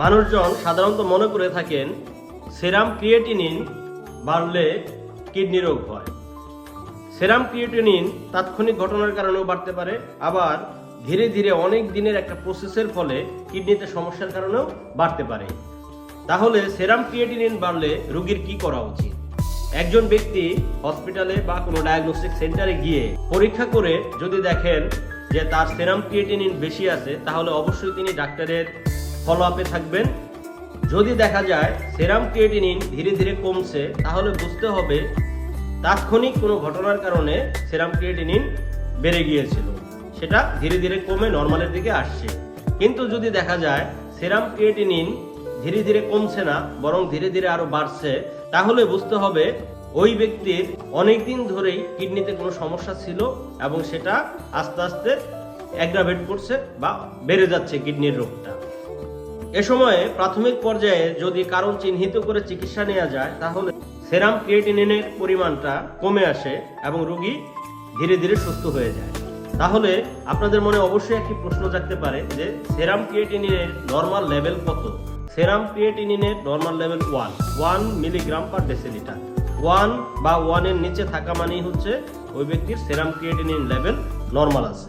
মানুষজন সাধারণত মনে করে থাকেন, সেরাম ক্রিয়েটিনিন বাড়লে কিডনি রোগ হয়। সেরাম ক্রিয়েটিনিন তাৎক্ষণিক ঘটনার কারণেও বাড়তে পারে, আবার ধীরে ধীরে অনেক দিনের একটা প্রসেসের ফলে কিডনিতে সমস্যার কারণেও বাড়তে পারে। তাহলে সেরাম ক্রিয়েটিনিন বাড়লে রোগীর কি করা উচিত? একজন ব্যক্তি হসপিটালে বা কোনো ডায়াগনস্টিক সেন্টারে গিয়ে পরীক্ষা করে যদি দেখেন যে তার সেরাম ক্রিয়েটিনিন বেশি আছে, তাহলে অবশ্যই তিনি ডাক্তারের ফলো আপে থাকবেন। যদি দেখা যায় সেরাম ক্রিয়েটিনিন ধীরে ধীরে কমছে, তাহলে বুঝতে হবে তাৎক্ষণিক কোনো ঘটনার কারণে সেরাম ক্রিয়েটিনিন বেড়ে গিয়েছিল। সেটা ধীরে ধীরে কমে নর্মালের দিকে আসছে। কিন্তু যদি দেখা যায় সেরাম ক্রিয়েটিনিন ধীরে ধীরে কমছে না, বরং ধীরে ধীরে আরও বাড়ছে, তাহলে বুঝতে হবে ওই ব্যক্তির অনেক দিন ধরেই কিডনিতে কোনো সমস্যা ছিল এবং সেটা আস্তে আস্তে অ্যাগ্রাভেট করছে বা বেড়ে যাচ্ছে কিডনির রোগটা। এ সময়ে প্রাথমিক পর্যায়ে যদি কারণ চিহ্নিত করে চিকিৎসা নেওয়া যায়, তাহলে সেরাম ক্রিয়েটিনিনের পরিমাণটা কমে আসে এবং রোগী ধীরে ধীরে সুস্থ হয়ে যায়। তাহলে আপনাদের মনে অবশ্যই একটি প্রশ্ন জাগতে পারে যে, সেরাম ক্রিয়েটিনিনের নর্মাল লেভেল কত? Serum ক্রিয়েটিনিনের normal level one one milligram per decilitre one বা ওয়ানের নিচে থাকা মানেই হচ্ছে ওই ব্যক্তির সেরাম ক্রিয়েটিনিন লেভেল নর্মাল আছে।